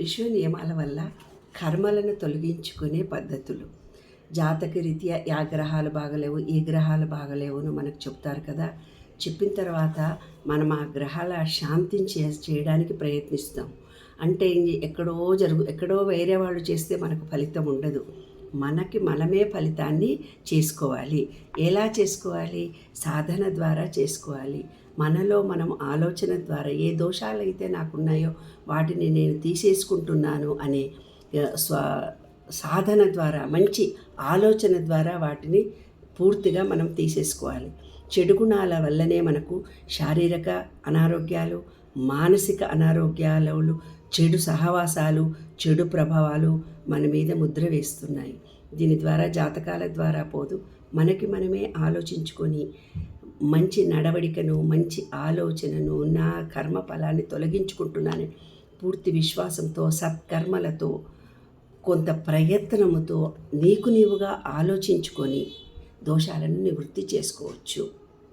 విశ్వ నియమాల వల్ల కర్మలను తొలగించుకునే పద్ధతులు. జాతక రీత్యా యా గ్రహాలు బాగలేవు ఈ గ్రహాలు బాగలేవును మనకు చెప్తారు కదా. చెప్పిన తర్వాత మనం ఆ గ్రహాల శాంతించే చేయడానికి ప్రయత్నిస్తాం. అంటే ఎక్కడో జరుగు ఎక్కడో వేరే వాళ్ళు చేస్తే మనకు ఫలితం ఉండదు. మనకి మనమే ఫలితాన్ని చేసుకోవాలి. ఎలా చేసుకోవాలి? సాధన ద్వారా చేసుకోవాలి. మనలో మనం ఆలోచన ద్వారా ఏ దోషాలు అయితే నాకున్నాయో వాటిని నేను తీసేసుకుంటున్నాను అనే స్వ సాధన ద్వారా మంచి ఆలోచన ద్వారా వాటిని పూర్తిగా మనం తీసేసుకోవాలి. చెడు గుణాల వల్లనే మనకు శారీరక అనారోగ్యాలు మానసిక అనారోగ్యాలు చెడు సహవాసాలు చెడు ప్రభావాలు మన మీద ముద్ర వేస్తున్నాయి. దీని ద్వారా జాతకాల ద్వారా పోదు. మనకి మనమే ఆలోచించుకొని మంచి నడవడికను మంచి ఆలోచనను నా కర్మ ఫలాన్ని తొలగించుకుంటున్నాను పూర్తి విశ్వాసంతో సత్కర్మలతో కొంత ప్రయత్నముతో నీకు నీవుగా ఆలోచించుకొని దోషాలను నివృత్తి చేసుకోవచ్చు.